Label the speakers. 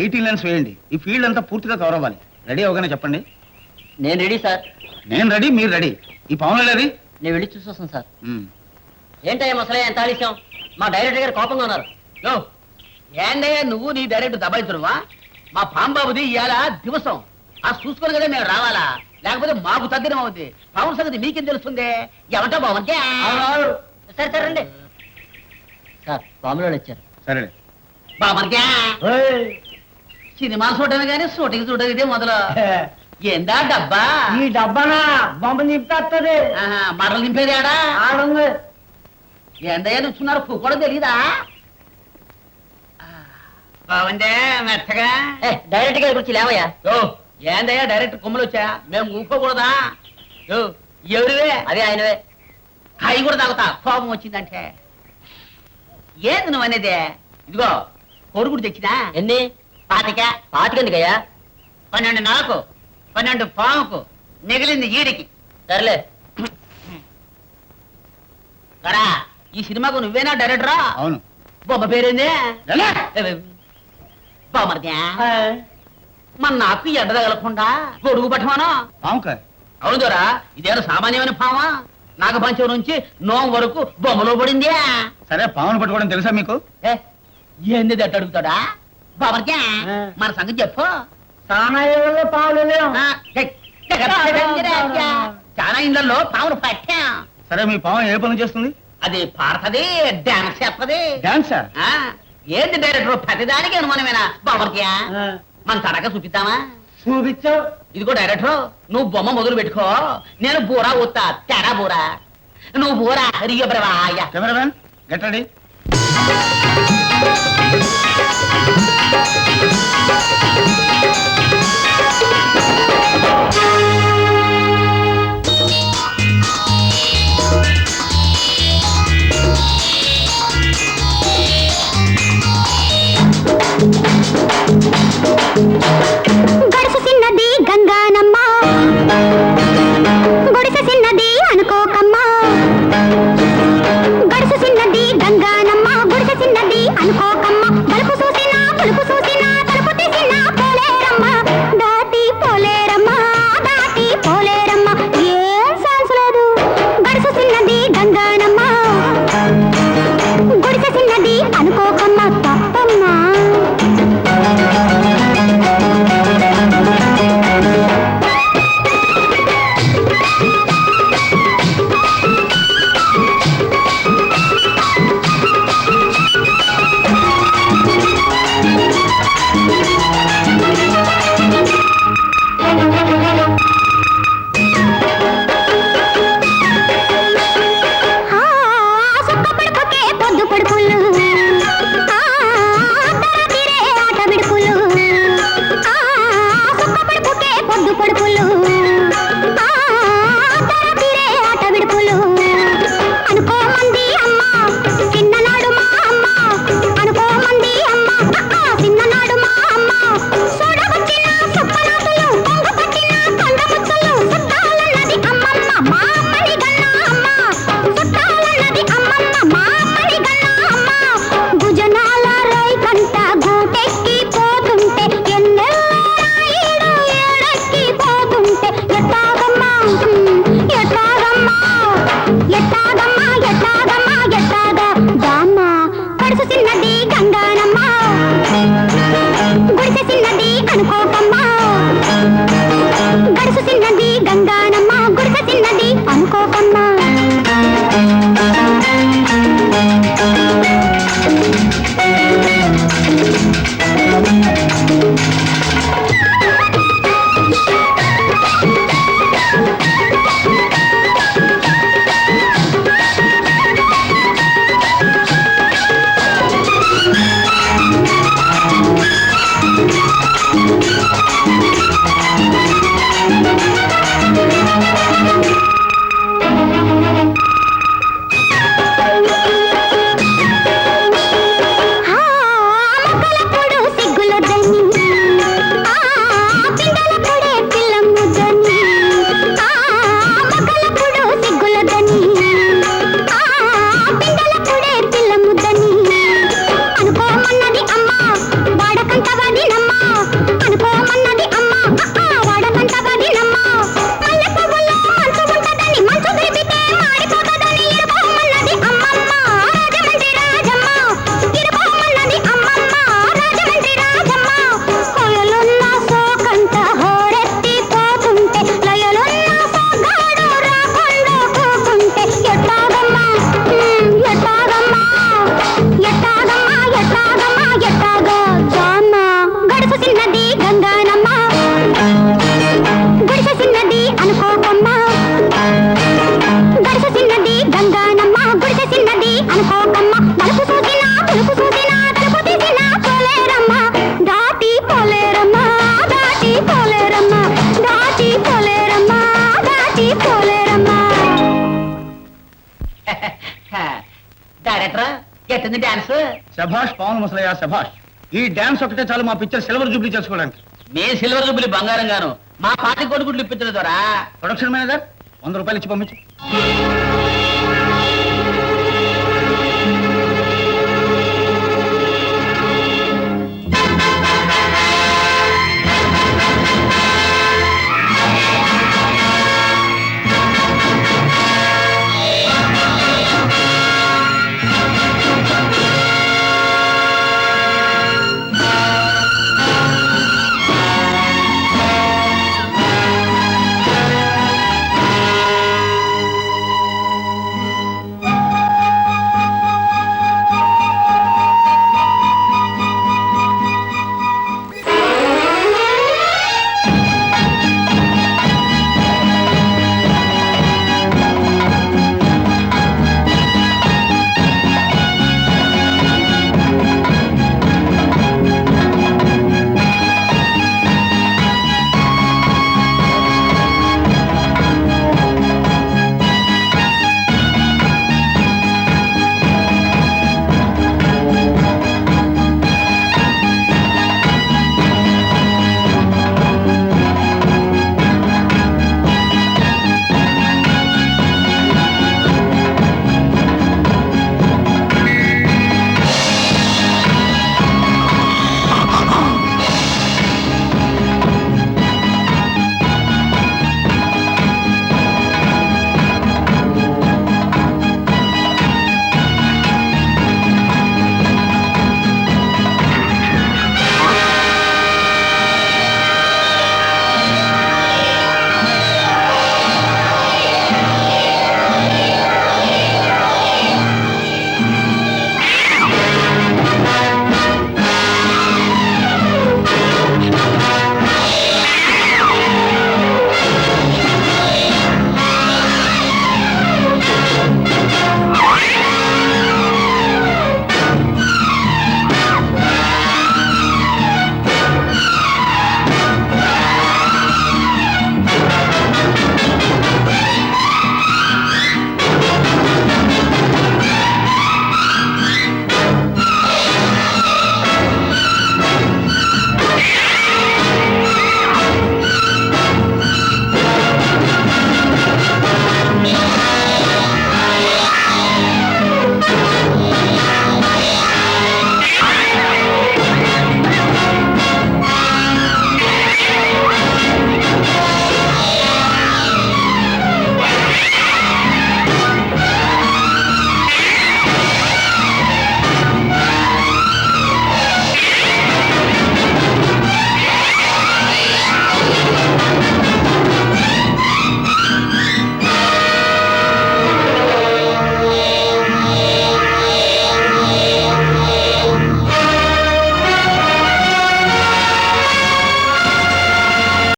Speaker 1: Eighteen lines వేయండి. ఈ field అంతా పూర్తిగా కవర్ అవ్వాలి. రెడీ అవగానే చెప్పండి.
Speaker 2: నేను రెడీ సార్.
Speaker 1: నేను రెడీ మీరు రెడీ. ఈ పవన్ రెడీ
Speaker 2: నేను వెళ్ళి చూసొస్తాను సార్. ఏంటయ్యా మసలే ఎంత ఆలస్యం? మా డైరెక్టర్ గారు కోపంగా ఉన్నారు.
Speaker 3: యో ఏందయ్యా నువ్వు నీ డైరెక్ట్ దబాయిస్తున్నావా మా పాంబాబుది ఇవాళ దివసం. ఆ చూసుకొని కదా మేము రావాలా? లేకపోతే మాకు తగ్గిన అవుద్ది. పవన్ సంగతి మీకేం తెలుస్తుంది? ఏమంటా బావంటే
Speaker 2: సరే సరే రండి. సార్ బాంబులో వచ్చారు.
Speaker 1: సరే
Speaker 3: బావన్కే? సినిమాలు చూడటమే కానీ షూటింగ్ చూడడం ఇదే మొదలు. ఏందా డబ్బా?
Speaker 4: ఈ డబ్బానా? బొమ్మ నింపేస్తుంది
Speaker 3: మరలు నింపేది ఆడా?
Speaker 4: ఆడుంది.
Speaker 3: ఏందయ్యా నుంచున్నారు కూడా తెలీదా? బాగుందే మెత్తగా?
Speaker 2: ఏ డైరెక్టర్ గారి గురించి లేవయ్యా.
Speaker 3: యో ఏందయ్యా డైరెక్ట్ కొమ్ములు వచ్చా? మేము ఊరుకోకూడదా? యో ఎవరివే?
Speaker 2: అదే ఆయనవే.
Speaker 3: అవి కూడా తాగుతా కోపం వచ్చిందంటే. ఏది నువ్వు అనేది ఇదిగో కొడుకుడు తెచ్చినా?
Speaker 2: ఎన్ని?
Speaker 3: పాతిక
Speaker 2: పాతికెందుకయ్యా?
Speaker 3: పన్నెండు నాకు పన్నెండు పాముకు మిగిలింది ఈడికి.
Speaker 2: సర్లే.
Speaker 3: ఈ సినిమాకు నువ్వేనా డైరెక్టరా?
Speaker 1: అవును.
Speaker 3: బొమ్మ పేరేంది? మన నాకు ఎండ తగలకుండా గొడుగు పట్టమాను
Speaker 1: పాముకా
Speaker 3: అవును దొరా ఇదేదో సామాన్యమైన పామా? నాగపంచం నుంచి నోం వరకు బొమ్మలో పడింది.
Speaker 1: సరే పామును పట్టుకోవడం తెలుసా మీకు?
Speaker 3: ఏ, ఏంది అడుగుతాడా? బాబర్కే
Speaker 4: ఆ.
Speaker 3: మన సంగతి చెప్పు ఏ, జగత్తుగా చాలా ఇళ్ళలో పాములు పట్టా
Speaker 1: సరే మీ పాము ఏ పని చేస్తుంది
Speaker 3: అది పాడుతుంది డాన్స్ చేస్తుంది
Speaker 1: డాన్సా
Speaker 3: ఆ, ఏంది డైరెక్టర్ ప్రతిదానికి అనుమానమేనా బాబర్కే
Speaker 4: ఆ,
Speaker 3: మన తడక చూపిద్దామా
Speaker 4: చూపించావు
Speaker 3: ఇదిగో డైరెక్టర్ నువ్వు బొమ్మ మొదలు పెట్టుకో నేను బూరా ఊతా తెరా బూరా నువ్వు బూరా రియ బ్రవాయ
Speaker 1: కెమెరామెన్ గెట్
Speaker 5: Thank you.
Speaker 3: ఎట్టింది డాన్స్?
Speaker 1: శభాష్ పవన్ ముసలయ్య శభాష్. ఈ డాన్స్ ఒకటే చాలు మా పిక్చర్ సిల్వర్ జూబ్లీ చేసుకోవడానికి.
Speaker 3: మీ సిల్వర్ జూబిలి బంగారం గాను మా పాటి కొడుకుట్లు ఇప్పించడం ద్వారా
Speaker 1: ప్రొడక్షన్ మేనేజర్ వంద రూపాయలు ఇచ్చి పంపించు.